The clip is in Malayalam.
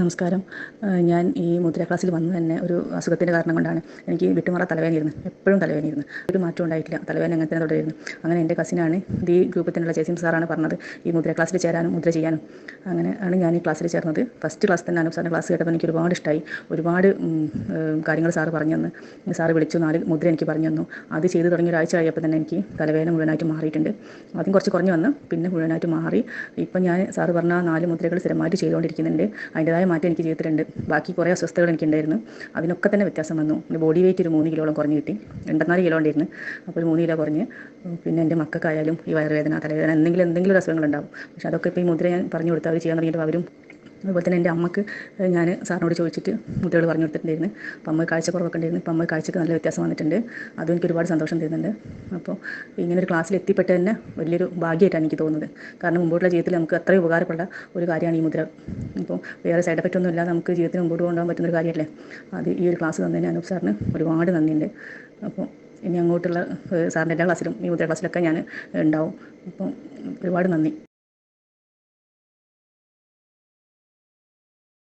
നമസ്കാരം. ഞാൻ ഈ മുദ്ര ക്ലാസ്സിൽ വന്നു തന്നെ ഒരു അസുഖത്തിന്റെ കാരണം കൊണ്ടാണ് എനിക്ക് വിട്ടുമാറ തലവേദനയായിരുന്നു. എപ്പോഴും തലവേദനയായിരുന്നു. ഒരു മാറ്റം ഉണ്ടായിട്ടില്ല. തലവേദന അങ്ങനെ തന്നെ തുടരുന്നു. അങ്ങനെ എന്റെ കസിനാണ് ഈ ഗ്രൂപ്പിൽ തന്നെയുള്ള ജയസിം സാറാണ് പറഞ്ഞത് ഈ മുദ്ര ക്ലാസ്സിൽ ചേരാനും മുദ്ര ചെയ്യാനും. അങ്ങനെ ആണ് ഞാൻ ഈ ക്ലാസ്സിൽ ചേർന്നത്. ഫസ്റ്റ് ക്ലാസ് തന്നെ അനൂപ് സാറിന്റെ ക്ലാസ് കേട്ടപ്പോൾ എനിക്ക് ഒരുപാട് ഇഷ്ടമായി ഒരുപാട് കാര്യങ്ങൾ സാറ് പറഞ്ഞു തന്നു. സാറ് വിളിച്ചു നാല് മുദ്ര എനിക്ക് പറഞ്ഞു തന്നു. അത് ചെയ്ത് തുടങ്ങി ഒരാഴ്ച കഴിയപ്പോൾ തന്നെ എനിക്ക് തലവേദന മുഴുവനായിട്ട് മാറിയിട്ടുണ്ട്. ആദ്യം കുറച്ച് കുറഞ്ഞു വന്നു. പിന്നെ മുഴുവനായിട്ട് മാറി. ഇപ്പം ഞാൻ സാറ് പറഞ്ഞ നാല് മുദ്രകൾ സ്ഥിരമായിട്ട് ചെയ്തുകൊണ്ടിരിക്കുന്നുണ്ട്. അതിന്റെതായ മാറ്റം എനിക്ക് ജീവിതത്തിലുണ്ട്. ബാക്കി കുറേ അസ്വസ്ഥതകൾ എനിക്കുണ്ടായിരുന്നു. അതിനൊക്കെ തന്നെ വ്യത്യാസം വന്നു. എന്റെ ബോഡി വെയിറ്റ് ഒരു മൂന്ന് കിലോളം കുറഞ്ഞ് കിട്ടി. എൺപത്തിനാല് കിലോ ഉണ്ടായിരുന്നു. അപ്പോൾ മൂന്ന് കിലോ കുറഞ്ഞ്. പിന്നെ എന്റെ മക്കൾക്കായാലും ഈ വയറുവേദന തലവേദന എന്തെങ്കിലും എന്തെങ്കിലും ഒരു അസുഖങ്ങളുണ്ടാവും. പക്ഷെ അതൊക്കെ ഇപ്പോൾ ഈ മുദ്ര ഞാൻ പറഞ്ഞു കൊടുത്താൽ അവർ ചെയ്യാൻ തുടങ്ങിയിട്ട് അവരും അതുപോലെ തന്നെ എന്റെ അമ്മയ്ക്ക് ഞാൻ സാറിനോട് ചോദിച്ചിട്ട് കുട്ടികൾ പറഞ്ഞു കൊടുത്തിട്ടുണ്ടായിരുന്നു. അപ്പം അമ്മ കാഴ്ചക്കുറവൊക്കെ ഉണ്ടായിരുന്നു. ഇപ്പം അമ്മ കാഴ്ചക്ക് നല്ല വ്യത്യാസം വന്നിട്ടുണ്ട്. അതും എനിക്ക് ഒരുപാട് സന്തോഷം തരുന്നുണ്ട്. അപ്പോൾ ഇങ്ങനെ ഒരു ക്ലാസ്സിൽ എത്തിപ്പെട്ട് തന്നെ വലിയൊരു ഭാഗ്യമായിട്ടാണ് എനിക്ക് തോന്നുന്നത്. കാരണം മുമ്പോട്ടുള്ള ജീവിതത്തിൽ നമുക്ക് അത്രയും ഉപകാരപ്പെട്ട ഒരു കാര്യമാണ് ഈ മുദ്ര. അപ്പോൾ വേറെ സൈഡ് എഫക്റ്റ് ഒന്നും ഇല്ലാതെ നമുക്ക് ജീവിതത്തിന് മുമ്പോട്ട് കൊണ്ടുപോകാൻ പറ്റുന്ന ഒരു കാര്യമല്ലേ? അത് ഈ ഒരു ക്ലാസ് തന്നതിന് അനൂപ് സാറിന് ഒരുപാട് നന്ദിയുണ്ട്. അപ്പോൾ ഇനി അങ്ങോട്ടുള്ള സാറിന്റെ എല്ലാ ക്ലാസ്സിലും ഈ മുദ്ര ക്ലാസ്സിലൊക്കെ ഞാൻ ഉണ്ടാവും. അപ്പം ഒരുപാട് നന്ദി.